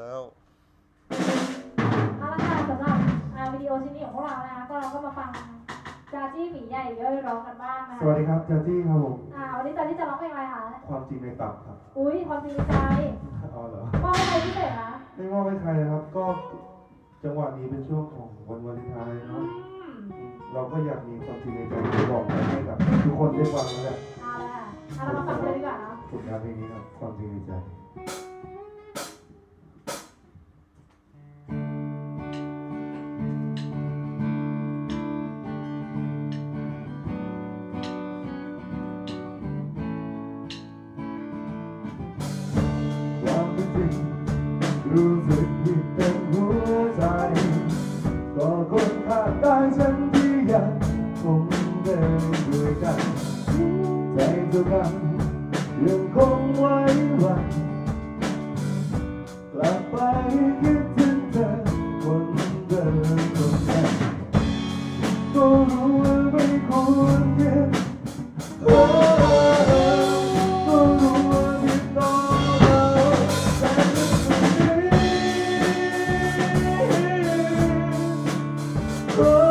แล้วเอาละค่ะสำหรับอ่าวิดีโอชิ้นนี้ของพวกเรานะคะก็เราก็มาฟังจาจี้หมีใหญ่ย่อยร้องกันบ้างนะสคะวัสดีครับจาจี้ครับผม อ่าวันนี้จาจี้จะร้องเพลงอะไรคะความจริงในตับครับอุ้ยความจริงในใจอ๋อเหรอว่าอะไรพิเศษคะไม่ว่าไม่ใครนะครับ ก็จังหวะนี้เป็นช่วงของวันวาเลนไทน์อืเนาะมเราก็อยากมีความจริงในใจที่บอกไปให้กับทุกคนได้ฟังแล้วแหละเอาละค่ะเอาเรามาฟังเลยดีกว่าเนาะ ผลงานเพลงนี้ครับ ความจริงในใจค รู้สึกผิดเต็มหัวใจ ก็คนข้างกายฉันที่ยังคงเดินด้วยกัน ใจเดียวกันยังคงไว้วัน โ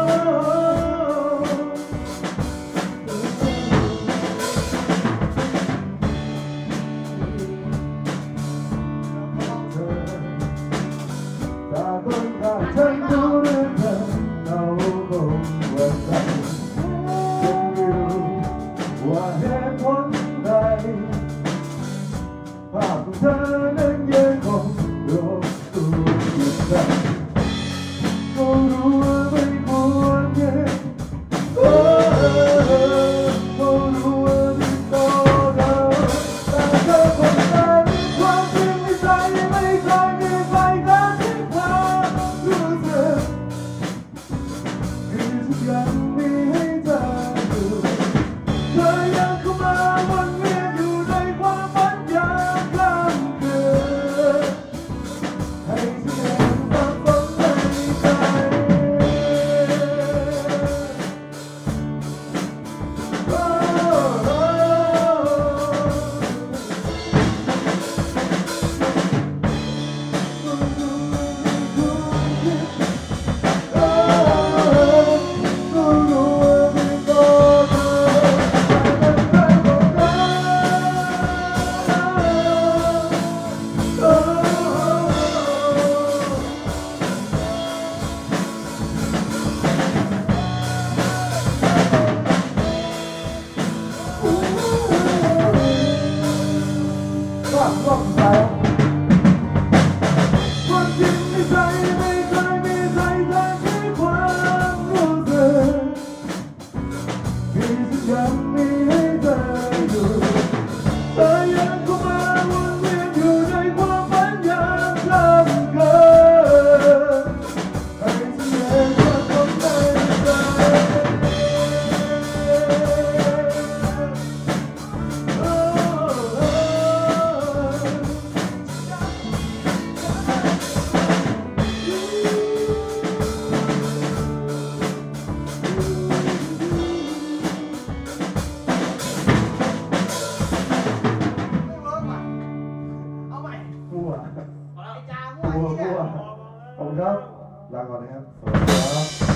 luck on him. So,